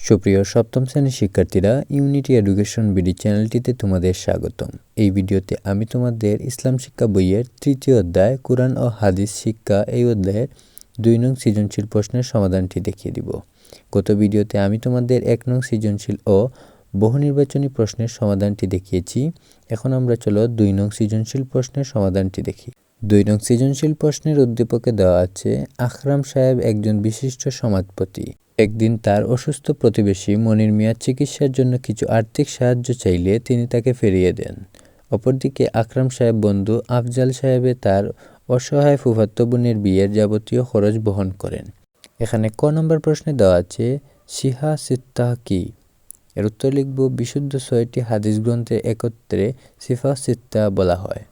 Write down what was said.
সুপ্রিয় সপ্তম শ্রেণির শিক্ষার্থীরা ইউনিটি এডুকেশন বিডি চ্যানেলটিতে তোমাদের স্বাগতম। এই ভিডিওতে আমি তোমাদের ইসলাম শিক্ষা বইয়ের তৃতীয় অধ্যায়, কোরআন ও হাদিস শিক্ষা এই অধ্যায়ের দুই নং সৃজনশীল প্রশ্নের সমাধানটি দেখিয়ে দিব। গত ভিডিওতে আমি তোমাদের এক নং সৃজনশীল ও বহু নির্বাচনী প্রশ্নের সমাধানটি দেখিয়েছি। এখন আমরা চলো দুই নং সৃজনশীল প্রশ্নের সমাধানটি দেখি। দুই নং সৃজনশীল প্রশ্নের উদ্দীপকে দেওয়া আছে, আখরাম সাহেব একজন বিশিষ্ট সমাজপতি। একদিন তার অসুস্থ প্রতিবেশী মনির মিয়া চিকিৎসার জন্য কিছু আর্থিক সাহায্য চাইলে তিনি তাকে ফিরিয়ে দেন। অপরদিকে আকরাম সাহেব বন্ধু আফজাল সাহেবে তার অসহায় ফুফাত্ত বোনের বিয়ের যাবতীয় খরচ বহন করেন। এখানে ক নম্বর প্রশ্নে দেওয়া আছে, সিহা সিত্তাহ কি? এর উত্তর লিখব, বিশুদ্ধ ছয়টি হাদিস গ্রন্থে একত্রে সিফা সিত্তা বলা হয়।